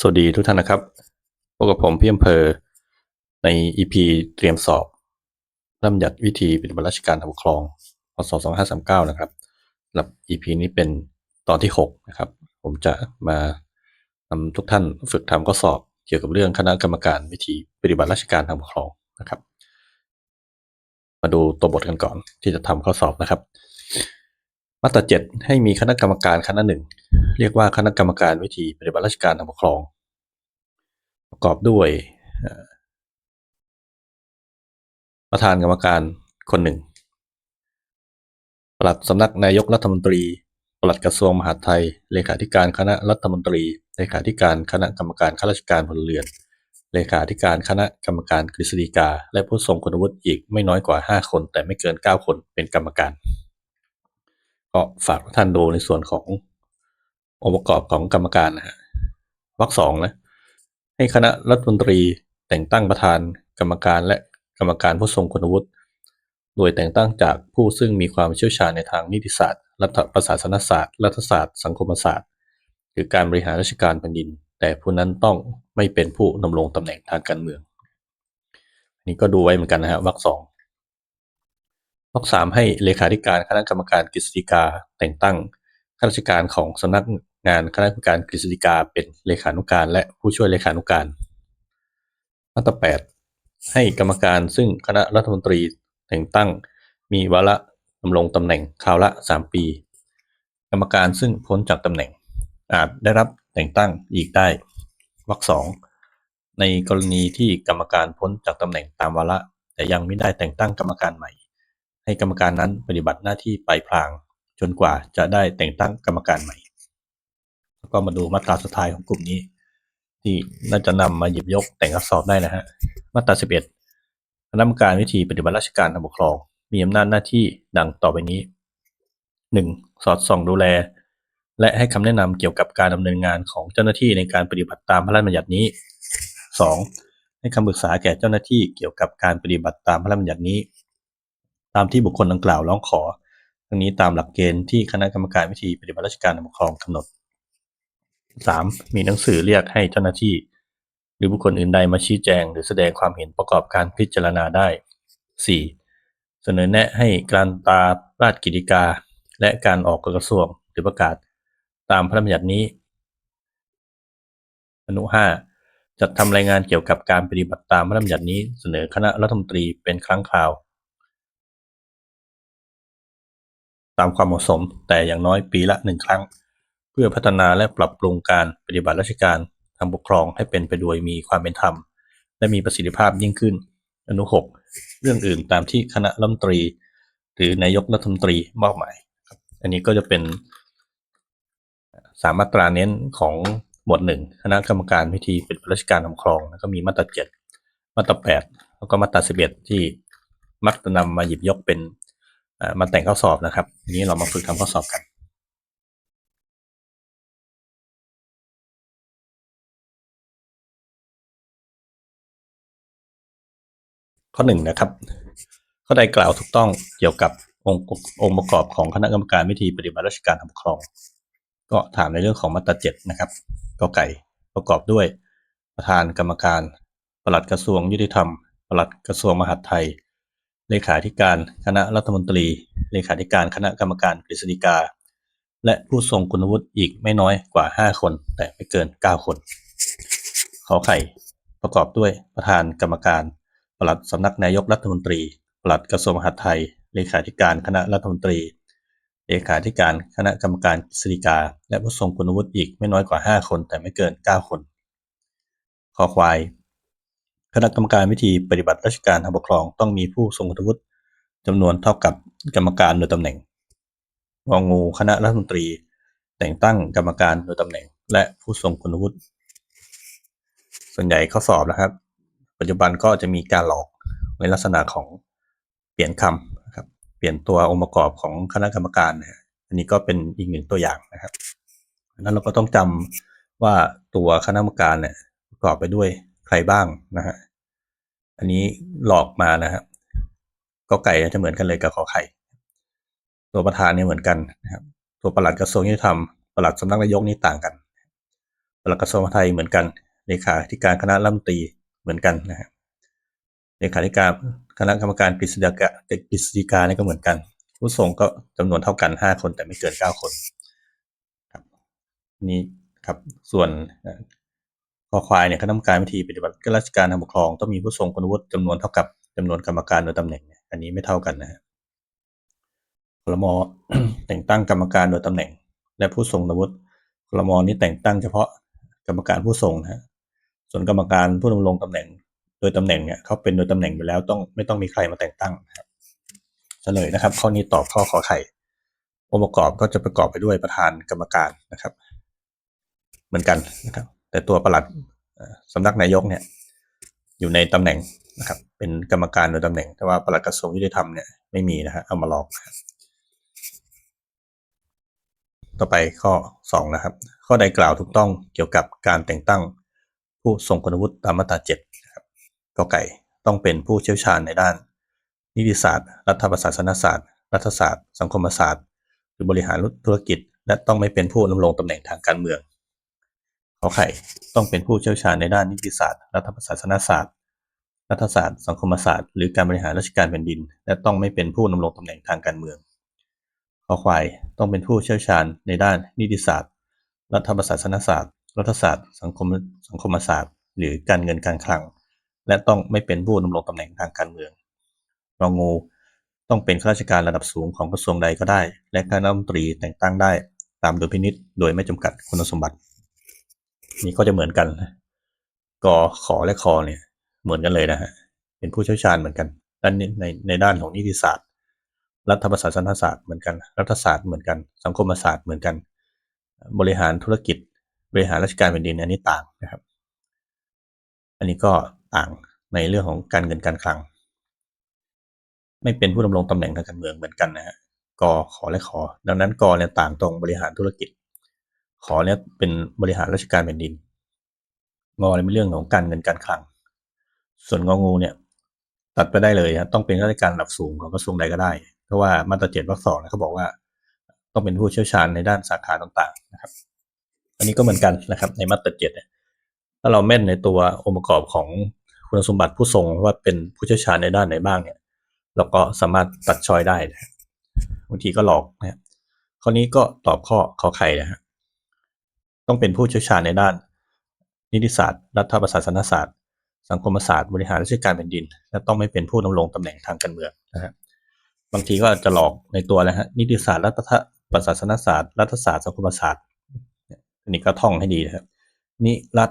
สวัสดีทุกท่านนะครับ พบกับผมพี่อำเภอใน EP เตรียมสอบร่ำยัดวิธีปฏิบัติราชการทางปกครองพศ2539 นะครับสำหรับ EP นี้เป็นตอนที่ 6 นะครับ ผมจะมานำทุกท่านฝึกทำข้อสอบเกี่ยวกับเรื่องคณะกรรมการวิธีปฏิบัติราชการทางปกครองนะครับ มาดูตัวบทกันก่อนที่จะทำข้อสอบนะครับ มาตราเจ็ดให้มีคณะกรรมการคณะหนึ่งเรียกว่าคณะกรรมการวิธีปฏิบัติราชการทางปกครอง ประกอบด้วยประธานกรรมการคนหนึ่งปลัดสำนักนายกรัฐมนตรีปลัดกระทรวงมหาดไทย เลขาธิการคณะรัฐมนตรี เลขาธิการคณะกรรมการข้าราชการพลเรือน เลขาธิการคณะกรรมการกฤษฎีกา และผู้ทรงคุณวุฒิอีกไม่น้อยกว่า 5 คน แต่ไม่เกิน 9 คนเป็นกรรมการ ก็ฝากท่านดูในส่วนขององค์ประกอบของกรรมการนะฮะวรรคสองนะ ให้คณะรัฐมนตรีแต่งตั้งประธานกรรมการและกรรมการผู้ทรงคุณวุฒิโดยแต่งตั้งจากผู้ซึ่งมีความเชี่ยวชาญในทางนิติศาสตร์ รัฐประศาสนศาสตร์ รัฐศาสตร์ สังคมศาสตร์ หรือการบริหารราชการแผ่นดิน แต่ผู้นั้นต้องไม่เป็นผู้ดำรงตำแหน่งทางการเมืองนนี้ก็ดูไว้เหมือนกันนะฮะวรรคสอง วรรคสามให้เลขาธิการคณะกรรมการกฤษฎีกาแต่งตั้งข้าราชการของสำนักงานคณะกรรมการกฤษฎีกาเป็นเลขานุการและผู้ช่วยเลขานุการมาตราแปดให้กรรมการซึ่งคณะรัฐมนตรีแต่งตั้งมีวาระดำรงตำแหน่งคราวละสามปี กรรมการซึ่งพ้นจากตำแหน่งอาจได้รับแต่งตั้งอีกได้วรรคสองในกรณีที่กรรมการพ้นจากตำแหน่งตามวาระแต่ยังไม่ได้แต่งตั้งกรรมการใหม่ ให้กรรมการนั้นปฏิบัติหน้าที่ไปพลาง จนกว่าจะได้แต่งตั้งกรรมการใหม่ แล้วก็มาดูมาตราสุดท้ายของกลุ่มนี้ ที่น่าจะนำมาหยิบยกแต่งข้อสอบได้นะฮะมาตรา11คณะกรรมการวิธีปฏิบัติราชการทางปกครอง มีอำนาจหน้าที่ดังต่อไปนี้ 1. สอดส่องดูแล และให้คำแนะนำเกี่ยวกับการดำเนินงานของเจ้าหน้าที่ในการปฏิบัติตามพระราชบัญญัตินี้ 2. ให้คำปรึกษาแก่เจ้าหน้าที่เกี่ยวกับการปฏิบัติตามพระราชบัญญัตินี้ ตามที่บุคคลดังกล่าวร้องขอ ทั้งนี้ตามหลักเกณฑ์ที่คณะกรรมการวิธีปฏิบัติราชการปกครองกำหนด 3. มีหนังสือเรียกให้เจ้าหน้าที่ หรือบุคคลอื่นใดมาชี้แจง หรือแสดงความเห็นประกอบการพิจารณาได้ 4. เสนอแนะให้การตราราชกิจการและการออกกฎกระทรวงหรือประกาศตามพระราชบัญญัตินี้ อนุ 5 จัดทำรายงานเกี่ยวกับการปฏิบัติตามพระราชบัญญัตินี้เสนอคณะรัฐมนตรีเป็นครั้งคราว ตามความเหมาะสม แต่อย่างน้อยปีละหนึ่งครั้ง เพื่อพัฒนาและปรับปรุงการปฏิบัติราชการทางปกครองให้เป็นไปโดยมีความเป็นธรรม และมีประสิทธิภาพยิ่งขึ้น อนุ 6 เรื่องอื่นตามที่คณะรัฐมนตรี หรือนายกรัฐมนตรีมอบหมายครับอันนี้ก็จะเป็นสามมาตราเน้นของหมวดหนึ่งคณะกรรมการวิธีเปฏิบัติราชการทางปกครองแล้วก็มีมาตราเจ็ดมาตราแปดแล้วก็มาตราสิบเอ็ดที่มักจะนำมาหยิบยกเป็น มาแต่งข้อสอบนะครับนี้เรามาฝึกทำข้อสอบกันข้อหนึ่งนะครับ ข้อใดกล่าวถูกต้องเกี่ยวกับองค์องค์ประกอบของคณะกรรมการวิธีปฏิบัติราชการทางปครอง ก็ถามในเรื่องของมาตราเจ็ดนะครับกอไก่ประกอบด้วย ประธานกรรมการปลัดกระทรวงยุติธรรมปลัดกระทรวงมหาดไทย เลขาธิการคณะรัฐมนตรี เลขาธิการคณะกรรมการกฤษฎีกา และผู้ทรงคุณวุฒิอีกไม่น้อยกว่า 5 คน แต่ไม่เกิน 9 คน ขอไข่ประกอบด้วยประธานกรรมการ ปลัดสำนักนายกรัฐมนตรี ปลัดกระทรวงมหาดไทย เลขาธิการคณะรัฐมนตรี เลขาธิการคณะกรรมการกฤษฎีกา และผู้ทรงคุณวุฒิอีกไม่น้อยกว่า 5 คน แต่ไม่เกิน 9 คนคอควาย คณะกรรมการวิธีปฏิบัติราชการทางปกครอง ต้องมีผู้ทรงคุณวุฒิจำนวนเท่ากับกรรมการโดยตำแหน่งงองูคณะรัฐมนตรี แต่งตั้งกรรมการโดยตำแหน่ง และผู้ทรงคุณวุฒิส่วนใหญ่ข้อสอบนะครับ ปัจจุบันก็จะมีการหลอกในลักษณะของเปลี่ยนคำนะครับเปลี่ยนตัวองค์ประกอบของคณะกรรมการนะอันนี้ก็เป็นอีกหนึ่งตัวอย่างนะครับนั้นเราก็ต้องจำว่าตัวคณะกรรมการเนี่ยประกอบไปด้วย ใครบ้างนะฮะ อันนี้หลอกมานะครับก็ไก่จะเหมือนกันเลยกับขอไข่ ตัวประธานเนี่ยเหมือนกันนะครับ ตัวประหลัดกระทรวงยุติธรรมปลัดสำนักนายกนี่ต่างกัน ประหลัดกระทรวงมหาดไทยเหมือนกันเลขาธิการคณะรัฐมนตรีเหมือนกันนะฮะเลขาธิการคณะกรรมการกฤษฎีกากฤษฎีกานี่ก็เหมือนกัน ผู้ส่งก็จำนวนเท่ากันห้าคนแต่ไม่เกินเก้าคนครับนี่ครับส่วน คอควายเนี่ยคณะกรรมการวิธีปฏิบัติราชการทางปกครองต้องมีผู้ทรงคุณวุฒิจำนวนเท่ากับจำนวนกรรมการโดยตำแหน่งเนี่ยอันนี้ไม่เท่ากันนะคลมแต่งตั้งกรรมการโดยตำแหน่ง และผู้ทรงคุณวุฒิคลมนี้แต่งตั้งเฉพาะกรรมการผู้ทรงนะฮะส่วนกรรมการผู้ดำรงตำแหน่ง โดยตำแหน่งเนี่ยเขาเป็นโดยตำแหน่งอยู่แล้วต้องไม่ต้องมีใครมาแต่งตั้งนะครับเฉลยนะครับ ข้อนี้ตอบข้อขอไข่องค์ประกอบก็จะประกอบไปด้วยประธานกรรมการนะครับ เหมือนกันนะครับ แต่ตัวประหลัดสำนักนายกเนี่ยอยู่ในตำแหน่งนะครับ เป็นกรรมการโดยตำแหน่ง แต่ว่าประหลัดกระทรวงยุติธรรมเนี่ยไม่มีนะฮะเอามาลอกต่อไปข้อสองนะครับ ข้อใดกล่าวถูกต้องเกี่ยวกับการแต่งตั้งผู้ทรงคุณวุฒิตามมาตราเจ็ดนะครับกอไก่ต้องเป็นผู้เชี่ยวชาญในด้าน นิติศาสตร์ รัฐประศาสนศาสตร์ รัฐศาสตร์ สังคมศาสตร์ หรือบริหารธุรกิจ และต้องไม่เป็นผู้ดำรงตำแหน่งทางการเมือง ขอไข่ต้องเป็นผู้เชี่ยวชาญในด้านนิติศาสตร์ รัฐประศาสนศาสตร์ รัฐศาสตร์ สังคมศาสตร์ หรือการบริหารราชการแผ่นดิน และต้องไม่เป็นผู้ดำรงตำแหน่งทางการเมือง ขอควายต้องเป็นผู้เชี่ยวชาญในด้านนิติศาสตร์ รัฐประศาสนศาสตร์ รัฐศาสตร์ สังคม สังคมศาสตร์ หรือการเงินการคลัง และต้องไม่เป็นผู้ดำรงตำแหน่งทางการเมืองงองงูต้องเป็นข้าราชการระดับสูงของกระทรวงใดก็ได้ และคณะรัฐมนตรีแต่งตั้งได้ ตามดุลพินิจโดยไม่จำกัดคุณสมบัติ นี่ก็จะเหมือนกันกอขอและคอเนี่ย เหมือนกันเลยนะฮะเป็นผู้เชี่ยวชาญเหมือนกันด้านนี้ในในด้านของนิติศาสตร์ รัฐประศาสนศาสตร์เหมือนกัน รัฐศาสตร์เหมือนกัน สังคมศาสตร์เหมือนกัน บริหารธุรกิจ บริหารราชการแผ่นดินอันนี้ต่างนะครับ อันนี้ก็ต่างในเรื่องของการเงินการคลัง ไม่เป็นผู้ดำรงตำแหน่งทางการเมืองเหมือนกันนะฮะกอขอและขอ ดังนั้นกอเนี่ยต่างตรงบริหารธุรกิจ ขอเนี่ยเป็นบริหารราชการแผ่นดิน งอเนี่ยเป็นเรื่องของการเงินการคลัง ส่วนงองูเนี่ย ตัดไปได้เลยฮะต้องเป็นข้าราชการระดับสูงของกระทรวงใดก็ได้ เพราะว่ามาตราเจ็ดวรรคสองเนี่ยเขาบอกว่า ต้องเป็นผู้เชี่ยวชาญในด้านสาขาต่างๆนะครับ อันนี้ก็เหมือนกันนะครับ ในมาตราเจ็ดเนี่ยถ้าเราแม่นในตัวองค์ประกอบของคุณสมบัติผู้ทรงว่าเป็นผู้เชี่ยวชาญในด้านไหนบ้างเนี่ย เราก็สามารถตัดชอยได้นะบางทีก็หลอกนะครับข้อนี้ก็ตอบข้อขอไข่นะฮะ ต้องเป็นผู้เชี่ยวชาญในด้าน นิติศาสตร์ รัฐประศาสนศาสตร์ สังคมศาสตร์ บริหารราชการแผ่นดิน และต้องไม่เป็นผู้ดำรงตำแหน่งทางการเมืองนะฮะบางทีก็จะหลอกในตัวนะฮะนิติศาสตร์ รัฐประศาสนศาสตร์ รัฐศาสตร์ สังคมศาสตร์อันนี้ก็ท่องให้ดีนะครับนี่รัฐ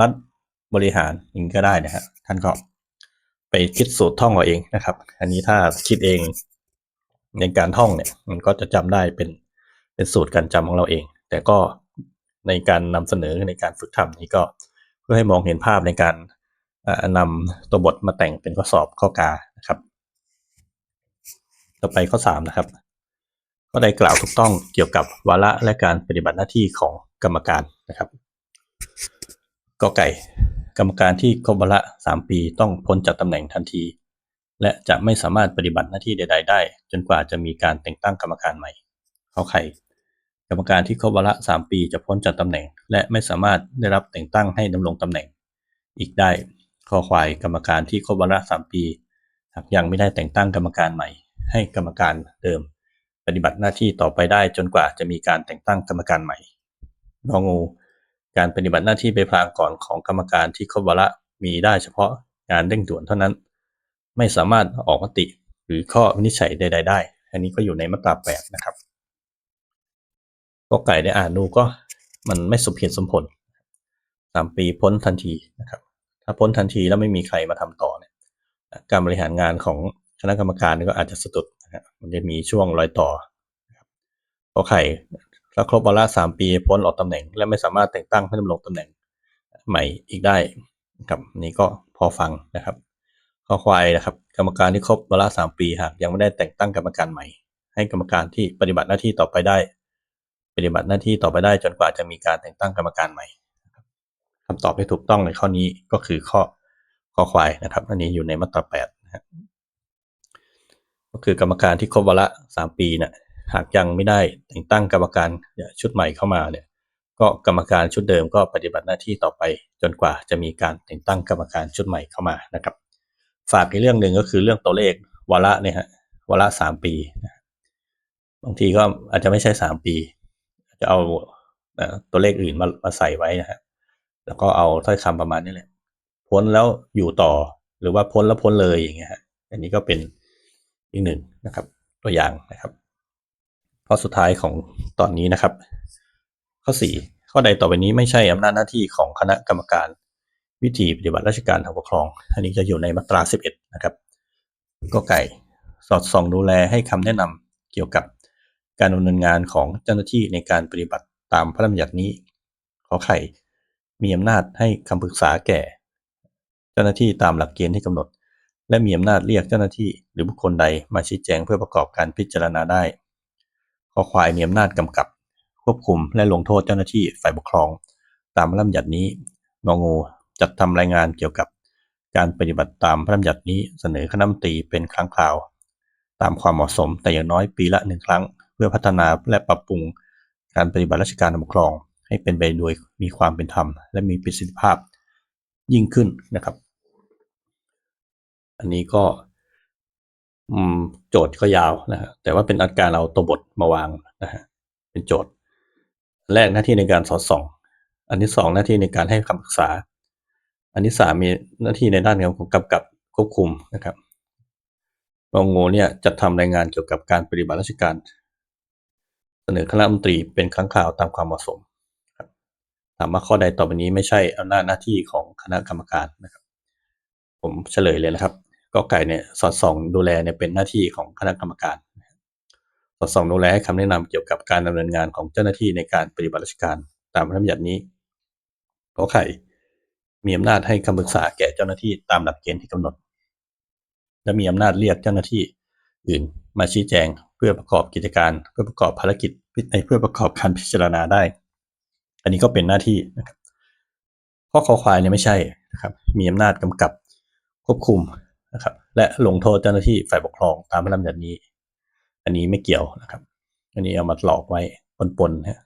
รัฐบริหารอย่างก็ได้นะฮะท่านก็ไปคิดสูตรท่องเอาเองนะครับ อันนี้ถ้าคิดเองในการท่องเนี่ย มันก็จะจำได้เป็นเป็นสูตรการจำของเราเอง แต่ก็ ในการนำเสนอในการฝึกทำนี้ก็เพื่อให้มองเห็นภาพในการเอ่อนำตัวบทมาแต่งเป็นข้อสอบข้อกานะครับ ต่อไปข้อสามนะครับก็ได้กล่าวถูกต้องเกี่ยวกับวาระและการปฏิบัติหน้าที่ของกรรมการนะครับกอไก่ กรรมการที่ครบวาระสามปีต้องพ้นจากตำแหน่งทันที และจะไม่สามารถปฏิบัติหน้าที่ใด ๆ ได้ จนกว่าจะมีการแต่งตั้งกรรมการใหม่ขอไข่ กรรมการที่ครบวาระสามปีจะพ้นจากตำแหน่ง และไม่สามารถได้รับแต่งตั้งให้ดำรงตำแหน่ง อีกได้ขอควายกรรมการที่ครบวาระสามปีหากยังไม่ได้แต่งตั้งกรรมการใหม่ ให้กรรมการเดิม ปฏิบัติหน้าที่ต่อไปได้จนกว่าจะมีการแต่งตั้งกรรมการใหม่งองู การปฏิบัติหน้าที่ไปพลางก่อนของกรรมการที่ครบวาระมีได้เฉพาะงานเร่งด่วนเท่านั้น ไม่สามารถออกมติหรือข้อวินิจฉัยใด ๆ ได้ อันนี้ก็อยู่ในมาตราแปดนะครับ ก็ไก่ได้อ่านดูก็มันไม่สมเหตุสมผลสามปีพ้นทันทีนะครับ ถ้าพ้นทันทีแล้วไม่มีใครมาทำต่อเนี่ยการบริหารงานของคณะกรรมการก็อาจจะสะดุดนะครับมันจะมีช่วงรอยต่อนะครับเพราะไข่ถ้าครบวาระสามปีพ้นออกตำแหน่ง และไม่สามารถแต่งตั้งให้ดำรงตำแหน่งใหม่อีกได้นะครับนี่ก็พอฟังนะครับข้อควายนะครับ กรรมการที่ครบวาระสามปีหากยังไม่ได้แต่งตั้งกรรมการใหม่ ให้กรรมการที่ปฏิบัติหน้าที่ต่อไปได้ ปฏิบัติหน้าที่ต่อไปได้จนกว่าจะมีการแต่งตั้งกรรมการใหม่คำตอบที่ถูกต้องในข้อนี้ก็คือข้อข้อควายนะครับ อันนี้อยู่ในมาตราแปดนะครับก็คือกรรมการที่ครบวาระสามปีเนี่ยหากยังไม่ได้แต่งตั้งกรรมการชุดใหม่เข้ามาเนี่ย ก็กรรมการชุดเดิมก็ปฏิบัติหน้าที่ต่อไป จนกว่าจะมีการแต่งตั้งกรรมการชุดใหม่เข้ามานะครับ ฝากในเรื่องหนึ่งก็คือเรื่องตัวเลขวาระเนี่ยฮะวาระสามปีบางทีก็อาจจะไม่ใช่สามปี จะเอาตัวเลขอื่นมามาใส่ไว้นะฮะแล้วก็เอาถ้อยคำประมาณนี้แหละ พ้นแล้วอยู่ต่อหรือว่าพ้นแล้วพ้นเลยอย่างเงี้ยฮะอันนี้ก็เป็นอีกหนึ่งนะครับ ตัวอย่างนะครับข้อสุดท้ายของตอนนี้นะครับ ข้อ 4 ข้อใดต่อไปนี้ไม่ใช่อำนาจหน้าที่ของคณะกรรมการ วิธีปฏิบัติราชการทางปกครอง อันนี้จะอยู่ในมาตรา 11 นะครับก็ไก่สอดส่องดูแลให้คำแนะนำเกี่ยวกับ การดำเนินงานของเจ้าหน้าที่ในการปฏิบัติตามพระราชบัญญัตินี้ ขอไข่มีอำนาจให้คำปรึกษาแก่ เจ้าหน้าที่ตามหลักเกณฑ์ที่กำหนด และมีอำนาจเรียกเจ้าหน้าที่หรือบุคคลใดมาชี้แจงเพื่อประกอบการพิจารณาได้คอควายมีอำนาจกำกับ ควบคุมและลงโทษเจ้าหน้าที่ฝ่ายปกครอง ตามพระราชบัญญัตินี้งองูจัดทำรายงานเกี่ยวกับการปฏิบัติตามพระราชบัญญัตินี้เสนอคณะมนตรีเป็นครั้งคราว ตามความเหมาะสมแต่อย่างน้อยปีละหนึ่งครั้ง เพื่อพัฒนาและปรับปรุงการปฏิบัติราชการปกครอง ให้เป็นไปโดยมีความเป็นธรรม และมีประสิทธิภาพยิ่งขึ้นนะครับ อันนี้ก็โจทย์ก็ยาวนะฮะแต่ว่าเป็นอาการเอาตัวบทมาวางนะฮะเป็นโจทย์ แรกหน้าที่ในการสอดส่อง อันที่สองหน้าที่ในการให้คำปรึกษา อันที่สามมีหน้าที่ในด้านของกำกับควบคุมนะครับงงงูเนี่ยจัดทำรายงานเกี่ยวกับการปฏิบัติราชการ เสนอคณะรัฐมนตรีเป็นครั้งคราวตามความเหมาะสมถามว่าข้อใดต่อไปนี้ไม่ใช่อำนาจหน้าที่ของคณะกรรมการนะครับ ผมเฉลยเลยนะครับก็ไก่เนี่ยสอดส่องดูแลเนี่ยเป็นหน้าที่ของคณะกรรมการสอดส่องดูแลให้คำแนะนำเกี่ยวกับการดำเนินงานของเจ้าหน้าที่ในการปฏิบัติราชการตามพระราชบัญญัตินี้ขอไข่มีอำนาจให้คำปรึกษาแก่เจ้าหน้าที่ตามหลักเกณฑ์ที่กำหนด และมีอำนาจเรียกเจ้าหน้าที่ อื่น มาชี้แจงเพื่อประกอบกิจการ เพื่อประกอบภารกิจในเพื่อประกอบการพิจารณาได้ อันนี้ก็เป็นหน้าที่นะครับข้อคอควายเนี่ยไม่ใช่นะครับ มีอำนาจกำกับควบคุมนะครับ และลงโทษเจ้าหน้าที่ฝ่ายปกครองตามพระราชบัญญัตินี้ อันนี้ไม่เกี่ยวนะครับ อันนี้เอามาหลอกไว้ปนๆนะ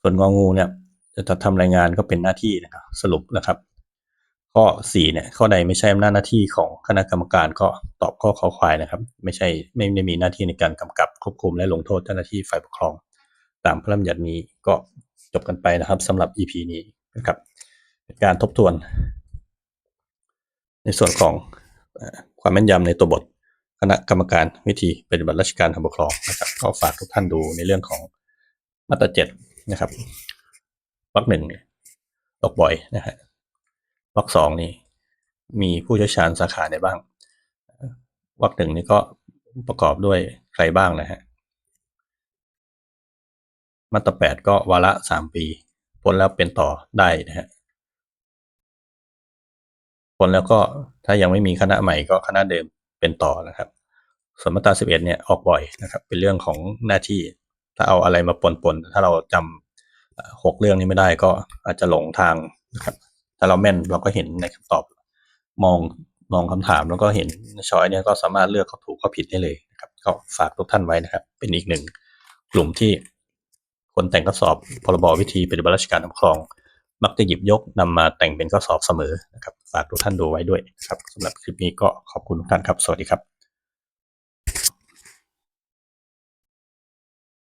ส่วนงองูเนี่ยจะทำรายงานก็เป็นหน้าที่นะครับ สรุปนะครับ ข้อสี่เนี่ยข้อใดไม่ใช่อำนาจหน้าที่ของคณะกรรมการก็ตอบข้อขอควายนะครับ ไม่ใช่ไม่ได้มีหน้าที่ในการกำกับควบคุมและลงโทษเจ้าหน้าที่ฝ่ายปกครอง ตามพระราชบัญญัตินี้ก็จบกันไปนะครับสำหรับ EP นี้นะครับเป็นการทบทวน ในส่วนของความแม่นยำในตัวบทคณะกรรมการวิธีปฏิบัติราชการทางปกครองนะครับก็ฝากทุกท่านดูในเรื่องของมาตราเจ็ดนะครับวรรคหนึ่งตกบ่อยนะฮะ วรรคสองนี่มีผู้เชี่ยวชาญสาขาไหนบ้างวรรคหนึ่งนี่ก็ประกอบด้วยใครบ้างนะฮะมาตราแปดก็วาระสามปีพ้นแล้วเป็นต่อได้นะฮะผลแล้วก็ถ้ายังไม่มีคณะใหม่ก็คณะเดิมเป็นต่อนะครับส่วนมาตรา11เอ็ดเนี่ยออกบ่อยนะครับ เป็นเรื่องของหน้าที่ ถ้าเอาอะไรมาปนๆถ้าเราจำหกเรื่องนี้ไม่ได้ก็อาจจะหลงทางนะครับ ถ้าเราแม่นเราก็เห็นในคำตอบ มองมองคำถามแล้วก็เห็นช้อยเนี่ยก็สามารถเลือกข้อถูกข้อผิดได้เลยนะครับ ก็ฝากทุกท่านไว้นะครับ เป็นอีกหนึ่งกลุ่มที่คนแต่งข้อสอบพรบวิธีปฏิบัติราชการปกครอง มักจะหยิบยกนำมาแต่งเป็นข้อสอบเสมอนะครับ ฝากทุกท่านดูไว้ด้วยนะครับสำหรับคลิปนี้ก็ขอบคุณทุกท่านครับ สวัสดีครับ